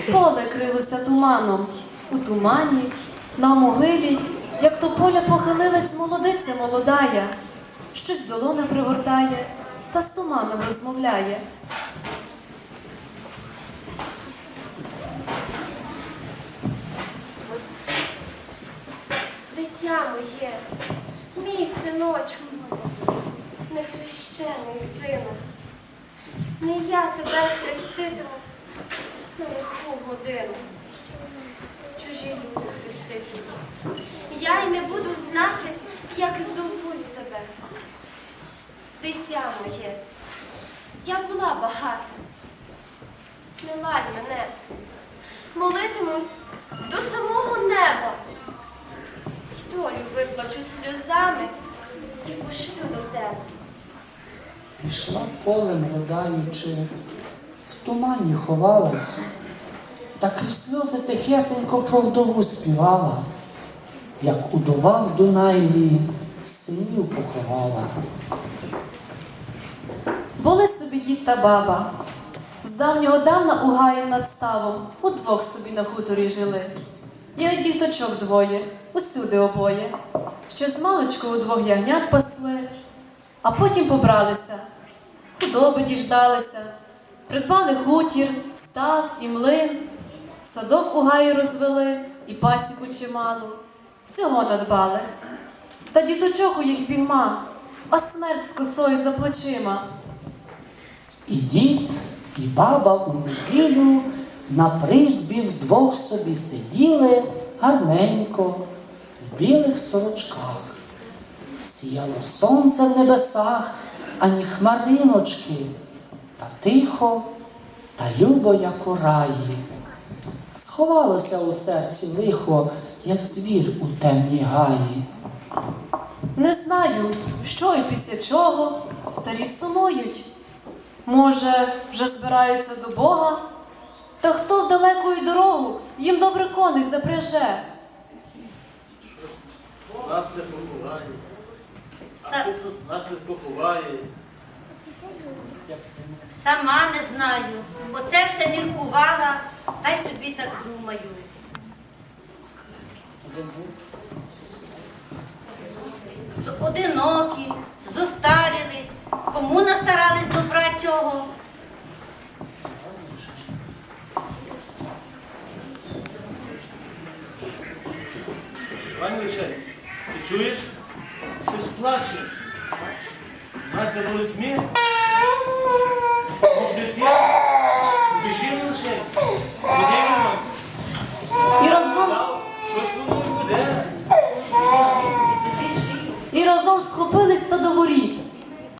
поле крилося туманом. У тумані, на могилі, як то поля похилилась молодиця молодая, щось долоне пригортає та з туманом розмовляє. Дитя моє, мій синочку, нехрещений сина, не я тебе хреститиму годину. Чужі люди хреститимуть. Я й не буду знати, як зовуть тебе. Дитя моє, я була багата. Не ладь мене, молитимусь до самого неба. й Долю виплачу сльозами і пошлю до тебе. Пішла полем родаючи, в тумані ховалась, та крізь сльози тихесенько про вдову співала, як удова в Дунаєві синів поховала. Були собі дід та баба. З давнього давна у гаї над ставом удвох собі на хуторі жили. І от діточок двоє, усюди обоє. Ще з маличку удвох ягнят пасли, а потім побралися, худоби діждалися, придбали хутір, став і млин, садок у гаї розвели і пасіку чималу. Всього надбали. Та діточок у їх бігма, а смерть з косою за плечима. І дід, і баба у неділю на призбі вдвох собі сиділи гарненько в білих сорочках. Сіяло сонце в небесах, ані хмариночки, та тихо, та любо, як у раї. Сховалося у серці лихо, як звір у темній гаї. Не знаю, що і після чого старі сумують. Може, вже збираються до Бога? Та хто в далеку дорогу їм добре коней запряже? Нас не поховає. А тут нас не поховає. Сама не знаю, бо це все міркувала, та й собі так думаю. Одинокі, зостарілись, кому настарались добра цього. Пані Лише, ти чуєш? Щось плаче. Настя за людьми. І разом, і разом схопились та до воріт.